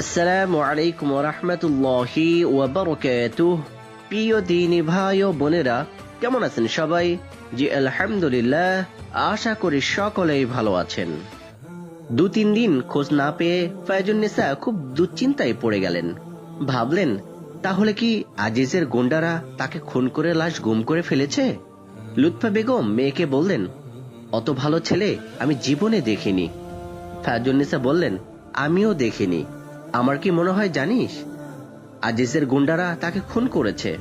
আসসালামু আলাইকুম রহমতুল্লাহি ওয়াবারকাতুহ প্রিয় দিনী ভাই ও বোনেরা, কেমন আছেন সবাই? জি, আলহামদুলিল্লাহ, আশা করি সকলেই ভালো আছেন। দু তিন দিন খোঁজ না পেয়ে ফায়জুন্নেসা খুব দুশ্চিন্তায় পড়ে গেলেন। ভাবলেন, তাহলে কি আজিজের গুন্ডারা তাকে খুন করে লাশ গুম করে ফেলেছে? লুৎফা বেগম মেয়েকে বললেন, অত ভালো ছেলে আমি জীবনে দেখিনি। ফায়জুন্নেসা বললেন, আমিও দেখিনি। আমার কি মনে হয় জানিস? আজিজের গুন্ডারা তাকে খুন করেছে।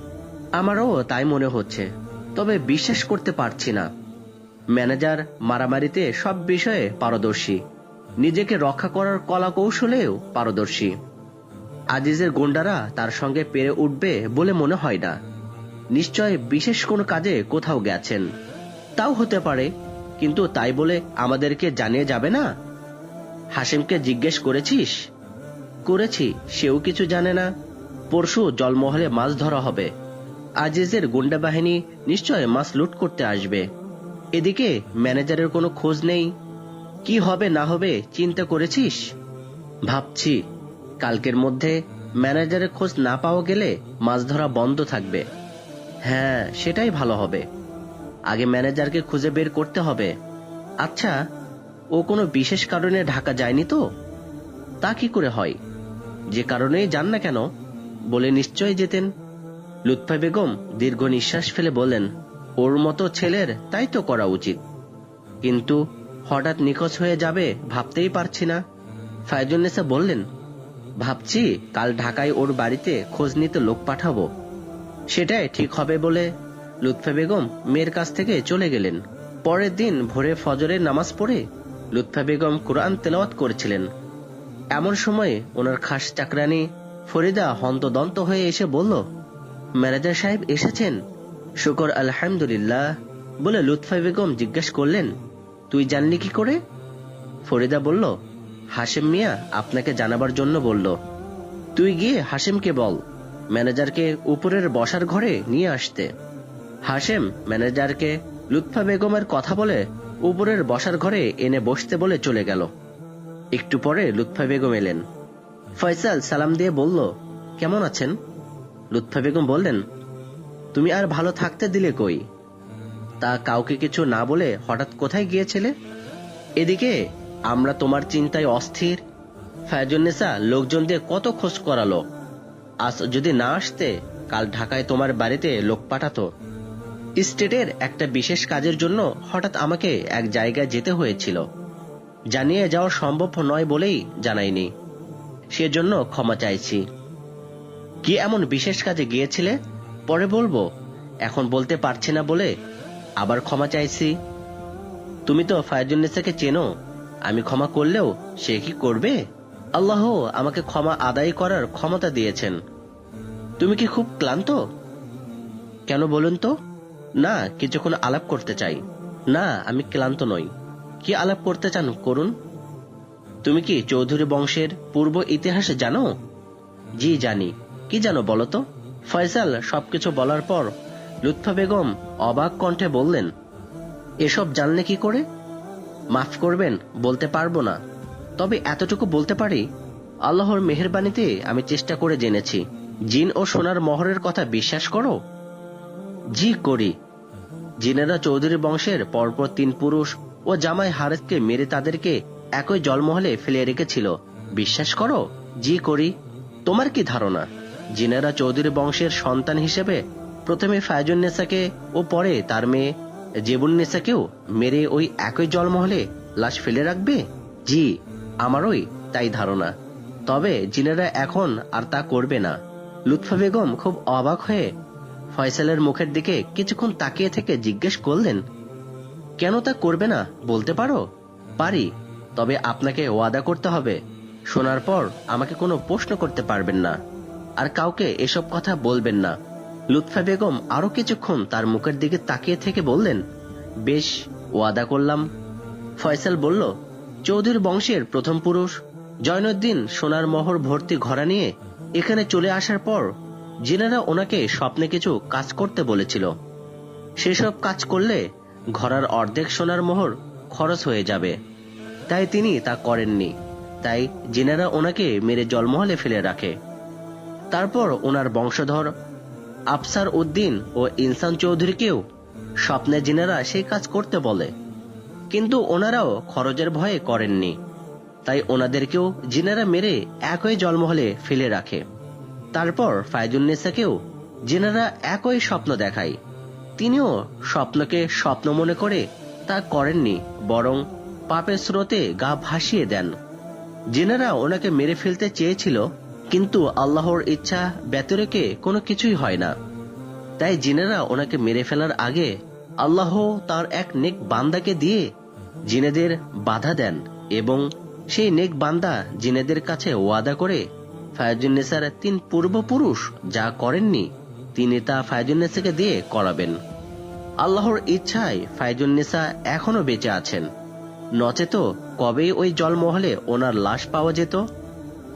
আমারও তাই মনে হচ্ছে, তবে বিশ্বাস করতে পারছি না। ম্যানেজার মারামারিতে সব বিষয়ে পারদর্শী। নিজেকে রক্ষা করার কলা কৌশলেও পারদর্শী। আজিজের গুন্ডারা তার সঙ্গে পেরে উঠবে বলে মনে হয় না। নিশ্চয় বিশেষ কোনো কাজে কোথাও গেছেন। তাও হতে পারে, কিন্তু তাই বলে আমাদেরকে জানিয়ে যাবে না? হাসিমকে জিজ্ঞেস করেছিস? করেছি, সেও কিছু জানে না। পরশু জলমহলে মাছ ধরা হবে। আজিজের গুন্ডা বাহিনী নিশ্চয় মাছ লুট করতে আসবে। এদিকে ম্যানেজারের কোনো খোঁজ নেই। কি হবে না হবে চিন্তা করেছিস? ভাবছি। কালকের মধ্যে ম্যানেজারের খোঁজ না পাওয়া গেলে মাছ ধরা বন্ধ থাকবে। হ্যাঁ সেটাই ভালো হবে। আগে ম্যানেজারকে খুঁজে বের করতে হবে। আচ্ছা ও কোনো বিশেষ কারণে ঢাকা যায়নি তো? তা কি করে হয়? যে কারণেই যান না কেন বলে নিশ্চয় যেতেন। লুৎফা বেগম দীর্ঘ নিঃশ্বাস ফেলে বললেন, ওর মতো ছেলের তাই তো করা উচিত। কিন্তু হঠাৎ নিখোঁজ হয়ে যাবে ভাবতেই পারছি না। ফায়জুন্নেসা বললেন, ভাবছি কাল ঢাকায় ওর বাড়িতে খোঁজ নিতে লোক পাঠাবো। সেটাই ঠিক হবে বলে লুৎফা বেগম মেয়ের কাছ থেকে চলে গেলেন। পরের দিন ভোরে ফজরের নামাজ পড়ে লুৎফা বেগম কোরআন তেলাওয়াত করেছিলেন। এমন সময় ওনার খাস চাকরানি ফরিদা হন্তদন্ত হয়ে এসে বলল, ম্যানেজার সাহেব এসেছেন। শুকর আলহামদুলিল্লাহ বলে লুৎফা বেগম জিজ্ঞেস করলেন, তুই জানলি কি করে? ফরিদা বলল হাসিম মিয়া আপনাকে জানাবার জন্য বলল। তুই গিয়ে হাসিমকে বল, ম্যানেজারকে উপরের বসার ঘরে নিয়ে আসতে। হাসেম ম্যানেজারকে লুৎফা বেগমের কথা বলে উপরের বসার ঘরে এনে বসতে বলে চলে গেল। একটু পরে লুৎফা বেগম এলেন। ফয়সাল সালাম দিয়ে বলল, কেমন আছেন? লুৎফা বেগম বললেন, তুমি আর ভালো থাকতে দিলে কই? তা কাউকে কিছু না বলে হঠাৎ কোথায় গিয়েছিলে? এদিকে আমরা তোমার চিন্তায় অস্থির। ফায়জুন্নেসা লোকজন দিয়ে কত খোঁজ করালো। আজ যদি না আসতে, কাল ঢাকায় তোমার বাড়িতে লোক পাঠাতো। স্টেটের একটা বিশেষ কাজের জন্য হঠাৎ আমাকে এক জায়গায় যেতে হয়েছিল। জানিয়ে যাওয়া সম্ভব নয় বলেই জানাইনি। সেজন্য ক্ষমা চাইছি। কি এমন বিশেষ কাজে গিয়েছিলে? পরে বলব। এখন বলতে পারছি না বলে আবার ক্ষমা চাইছি। তুমি তো ফায়জুন্নেসাকে চেনো। আমি ক্ষমা করলেও সে কি করবে? আল্লাহ আমাকে ক্ষমা আদায় করার ক্ষমতা দিয়েছেন। তুমি কি খুব ক্লান্ত? কেন বলুন তো? না, কিছুক্ষণ আলাপ করতে চাই। না, আমি ক্লান্ত নই। কি আলাপ করতে চান, করুন। তুমি কি চৌধুরী বংশের পূর্ব ইতিহাস জানো? জি, জানি। কি জানো বলো তো? ফয়সাল, সবকিছু বলার পর লুৎফা বেগম অবাক কণ্ঠে বললেন, এসব জানলে কি করে? মাফ করবেন, বলতে পারব না। তবে এতটুকু বলতে পারি, আল্লাহর মেহরবানিতে আমি চেষ্টা করে জেনেছি। জিন ও সোনার মহরের কথা বিশ্বাস করো? জি, করি। জিনেরা চৌধুরী বংশের পরপর তিন পুরুষ ও জামাই হারেসকে মেরে তাদেরকে একই জলমহলে ফেলে রেখেছিল। বিশ্বাস করো? জি করি। তোমার কি ধারণা? জিনেরা চৌধুরী বংশের সন্তান হিসেবে প্রথমে ফায়জুন নেসাকে ও পরে তার মেয়ে জেবুন নেসাকেও মেরে ওই একই জলমহলে লাশ ফেলে রাখবে? জি, আমারই তাই ধারণা। তবে জিনেরা এখন আর তা করবে না। লুৎফা বেগম খুব অবাক হয়ে ফয়সালের মুখের দিকে কিছুক্ষণ তাকিয়ে থেকে জিজ্ঞেস করলেন কেন তা করবে না বলতে পারো? পারি, তবে আপনাকে ওয়াদা করতে হবে। শোনার পর আমাকে কোনো প্রশ্ন করতে পারবেন না। আর কাউকে এসব কথা বলবেন না। লুৎফা বেগম আরও কিছুক্ষণ তার মুখের দিকে তাকিয়ে থেকে বললেন, বেশ, ওয়াদা করলাম। ফয়সাল বলল, চৌধুরী বংশের প্রথম পুরুষ। জয়নুদ্দিন সোনার মোহর ভর্তি ঘোড়া নিয়ে এখানে চলে আসার পর জেনারা ওনাকে স্বপ্নে কিছু কাজ করতে বলেছিল। সেসব কাজ করলে ঘোড়ার অর্ধেক সোনার মোহর খরচ হয়ে যাবে। তাই তিনি তা করেননি। তাই জিনেরা ওনাকে মেরে জলমহলে ফেলে রাখে। তারপর ওনার বংশধর আফসার উদ্দিন ও ইনসান চৌধুরীকেও স্বপ্নে জিনেরা সেই কাজ করতে বলে। কিন্তু ওনারাও খরচের ভয়ে করেননি। তাই ওনাদেরকেও জিনেরা মেরে একই জলমহলে ফেলে রাখে। তারপর ফায়জুন্নেসাকেও জিনেরা একই স্বপ্ন দেখায়। তিনিও স্বপ্নকে স্বপ্ন মনে করে তা করেননি, বরং পাপের স্রোতে গা ভাসিয়ে দেন। জিনেরা ওনাকে মেরে ফেলতে চেয়েছিল, কিন্তু আল্লাহর ইচ্ছা ব্যতিরেকে কোনো কিছুই হয় না। তাই জিনেরা ওনাকে মেরে ফেলার আগে আল্লাহ তার এক নেক বান্দাকে দিয়ে জিনেদের বাধা দেন এবং সেই নেক বান্দা জিনেদের কাছে ওয়াদা করে, ফায়াজুন্নেসার তিন পূর্বপুরুষ যা করেননি তিনি তা ফায়াজুন্নেসাকে দিয়ে করাবেন। আল্লাহর ইচ্ছায় ফায়জুন্নেসা এখনও বেঁচে আছেন। নচেত কবেই ওই জলমহলে ওনার লাশ পাওয়া যেত?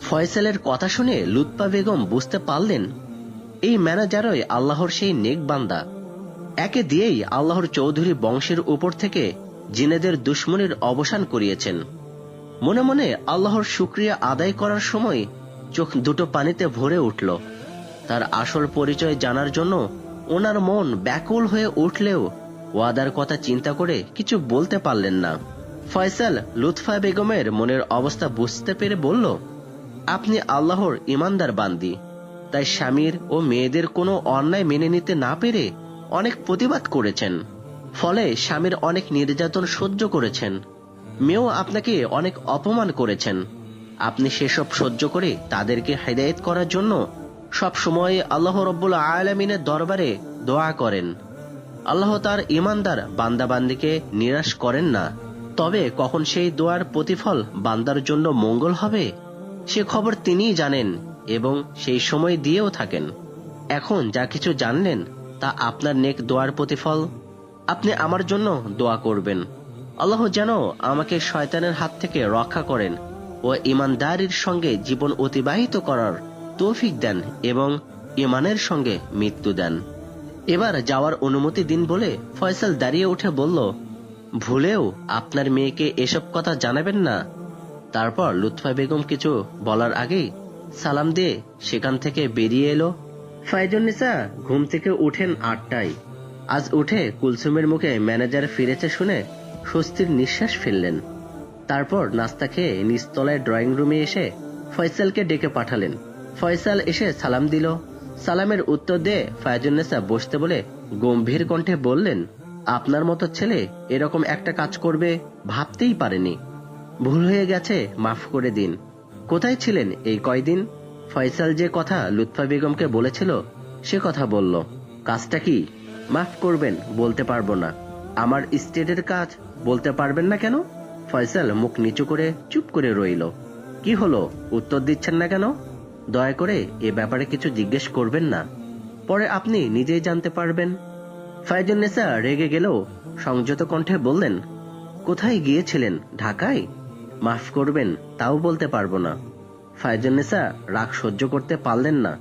ফয়সালের কথা শুনে লুৎপা বেগম বুঝতে পারলেন, এই ম্যানেজারই আল্লাহর সেই নেক বান্দা। একে দিয়েই আল্লাহর চৌধুরী বংশের উপর থেকে জিনেদের দুশ্মনের অবসান করিয়েছেন। মনে মনে আল্লাহর শুক্রিয়া আদায় করার সময় চোখ দুটো পানিতে ভরে উঠল। তার আসল পরিচয় জানার জন্য ওনার মন ব্যাকুল হয়ে উঠলেও ওয়াদার কথা চিন্তা করে কিছু বলতে পারলেন না। ফয়সাল লুৎফা বেগমের মনের অবস্থা বুঝতে পেরে বলল, আপনি আল্লাহর ইমানদার বান্দি। তাই স্বামীর ও মেয়েদের কোনো অন্যায় মেনে নিতে না পেরে অনেক প্রতিবাদ করেছেন। ফলে স্বামীর অনেক নির্যাতন সহ্য করেছেন। মেয়েও আপনাকে অনেক অপমান করেছেন। আপনি সেসব সহ্য করে তাদেরকে হেদায়েত করার জন্য সব সময় আল্লাহ রব্বুল আলমিনের দরবারে দোয়া করেন। আল্লাহ তার ইমানদার বান্দাবান্দিকে নিরাশ করেন না। তবে কখন সেই দোয়ার প্রতিফল বান্দার জন্য মঙ্গল হবে, সে খবর তিনিই জানেন এবং সেই সময় দিয়েও থাকেন। এখন যা কিছু জানলেন, তা আপনার নেক দোয়ার প্রতিফল। আপনি আমার জন্য দোয়া করবেন। আল্লাহ যেন আমাকে শয়তানের হাত থেকে রক্ষা করেন ও ইমানদারির সঙ্গে জীবন অতিবাহিত করার তৌফিক দেন এবং ইমানের সঙ্গে মৃত্যু দেন। এবার যাওয়ার অনুমতি দিন বলে ফয়সাল দাঁড়িয়ে উঠে বলল, ভুলেও আপনার মেয়েকে এসব কথা জানাবেন না? তারপর লুৎফা বেগম কিছু বলার আগেই সালাম দিয়ে সেখান থেকে বেরিয়ে এলো। ফাইজুন্নিসা ঘুম থেকে উঠেন আটটায়। আজ উঠে কুলসুমের মুখে ম্যানেজার ফিরেছে শুনে স্বস্তির নিঃশ্বাস ফেললেন। তারপর নাস্তা খেয়ে নিচতলায় ড্রয়িং রুমে এসে ফয়সালকে ডেকে পাঠালেন। ফয়সাল এসে সালাম দিল। সালামের উত্তর দিয়ে ফায়জুন্নেসা বসতে বলে গম্ভীর কণ্ঠে বললেন, আপনার মতো ছেলে এরকম একটা কাজ করবে ভাবতেই পারেনি। ভুল হয়ে গেছে, মাফ করে দিন। কোথায় ছিলেন এই কয়দিন? ফয়সাল যে কথা লুৎফা বেগমকে বলেছিল, সে কথা বলল, কাজটা কি? মাফ করবেন, বলতে পারব না। আমার স্টেটের কাজ বলতে পারবেন না কেন? ফয়সাল মুখ নিচু করে চুপ করে রইল। কি হলো? উত্তর দিচ্ছেন না কেন? দয়া করে এ ব্যাপারে কিছু জিজ্ঞেস করবেন না। পরে আপনি নিজেই জানতে পারবেন। ফাইজুন্নেসা রেগে গেলেও সংযত কণ্ঠে বললেন, কোথায় গিয়েছিলেন? ঢাকায়? মাফ করবেন, তাও বলতে পারব না। ফাইজুন্নেসা রাগ সহ্য করতে পারলেন না।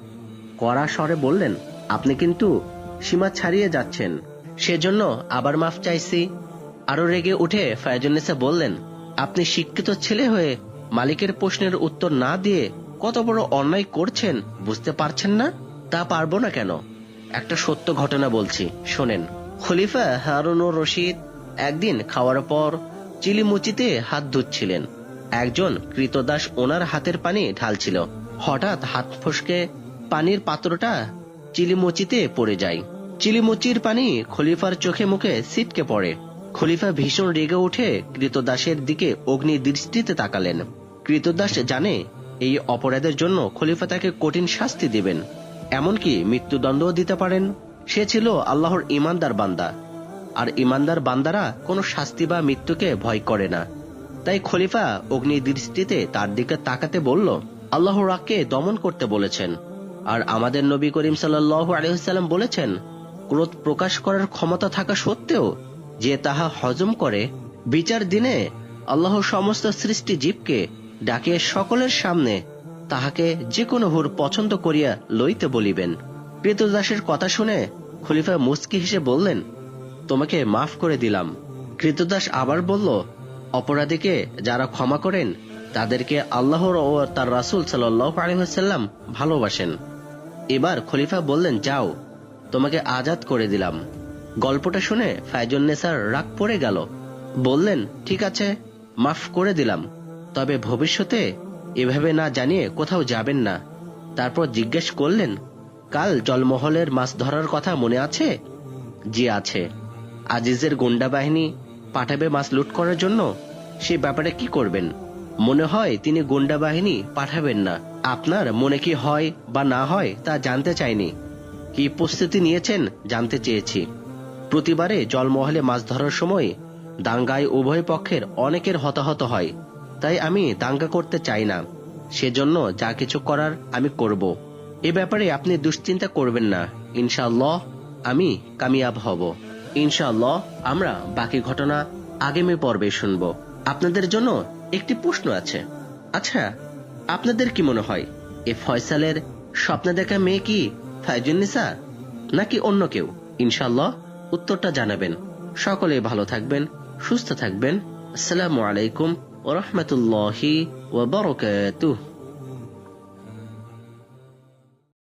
কড়া স্বরে বললেন, আপনি কিন্তু সীমা ছাড়িয়ে যাচ্ছেন। সেজন্য আবার মাফ চাইছি। আরও রেগে উঠে ফায়জুন্নেসা বললেন, আপনি শিক্ষিত ছেলে হয়ে মালিকের প্রশ্নের উত্তর না দিয়ে কত বড় অন্যায় করছেন বুঝতে পারছেন না? তা পারব না কেন? একটা সত্য ঘটনা বলছি, শোনেন। খলিফা হারুনুর রশিদ একদিন খাওয়ার পর চিলিমুচিতে হাত ধুচ্ছিলেন। একজন কৃতদাস ওনার হাতের পানি ঢালছিল। হঠাৎ হাত ফসকে পানির পাত্রটা চিলিমুচিতে পড়ে যায়। চিলিমুচির পানি খলিফার চোখে মুখে সিটকে পড়ে। খলিফা ভীষণ রেগে উঠে কৃতদাসের দিকে অগ্নি দৃষ্টিতে তাকালেন। কৃতদাস জানে এই অপরাধের জন্য খলিফা তাকে কঠিন শাস্তি দিবেন। এমনকি মৃত্যুদণ্ডও দিতে পারেন। সে ছিল আল্লাহর ইমানদার বান্দা। আর ইমানদার বান্দারা কোনো শাস্তি বা মৃত্যুকে ভয় করে না। তাই খলিফা অগ্নি দৃষ্টিতে তার দিকে তাকাতে বলল আল্লাহ রাগকে দমন করতে বলেছেন। আর আমাদের নবী করিম সাল্লাহ আলহিসাল্লাম বলেছেন, ক্রোধ প্রকাশ করার ক্ষমতা থাকা সত্ত্বেও যে তাহা হজম করে, বিচার দিনে আল্লাহ সমস্ত সৃষ্টি জীবকে ডাকিয়ে সকলের সামনে, তাহাকে যে কোনো হুর পছন্দ করিয়া লইতে বলিবেন। কৃতদাসের কথা শুনে খলিফা মুস্কি হেসে বললেন, তোমাকে মাফ করে দিলাম। কৃতদাস আবার বলল, অপরাধীকে যারা ক্ষমা করেন, তাদেরকে আল্লাহর ও তার রাসুল সাল্লাহ আলহাম ভালোবাসেন। এবার খলিফা বললেন, যাও, তোমাকে আজাদ করে দিলাম। গল্পটা শুনে ফায়জুন্নেসার রাগ পড়ে গেল। বললেন, ঠিক আছে, মাফ করে দিলাম। তবে ভবিষ্যতে এভাবে না জানিয়ে কোথাও যাবেন না। তারপর জিজ্ঞেস করলেন, কাল জলমহলের মাছ ধরার কথা মনে আছে? জি, আছে। আজিজের গুন্ডা বাহিনী পাঠাবে মাছ লুট করার জন্য? সে ব্যাপারে কি করবেন? মনে হয় তিনি গুন্ডা বাহিনী পাঠাবেন না। আপনার মনে কি হয় বা না হয় তা জানতে চাইনি। কি প্রস্তুতি নিয়েছেন জানতে চেয়েছি। প্রতিবারে জলমহলে মাছ ধরার সময় দাঙ্গায় উভয় পক্ষের অনেকের হতাহত হয়। তাই আমি দাঙ্গা করতে চাই না। সেজন্য যা কিছু করার আমি করব। এ ব্যাপারে আপনি দুশ্চিন্তা করবেন না। ইনশাআল্লাহ আমি কামিয়াব হব। ইনশাআল্লাহ আমরা বাকি ঘটনা আগামী পর্বে শুনব। আপনাদের জন্য একটি প্রশ্ন আছে। আচ্ছা আপনাদের কি মনে হয়, এ ফয়সালের স্বপ্নে দেখা মেয়ে কি ফাইজুন্নিসা নাকি অন্য কেউ? ইনশাআল্লাহ উত্তরটা জানাবেন। সকলে ভালো থাকবেন, সুস্থ থাকবেন। আসসালামু আলাইকুম ওরহমতুল্লাহি ওবরকাতুহ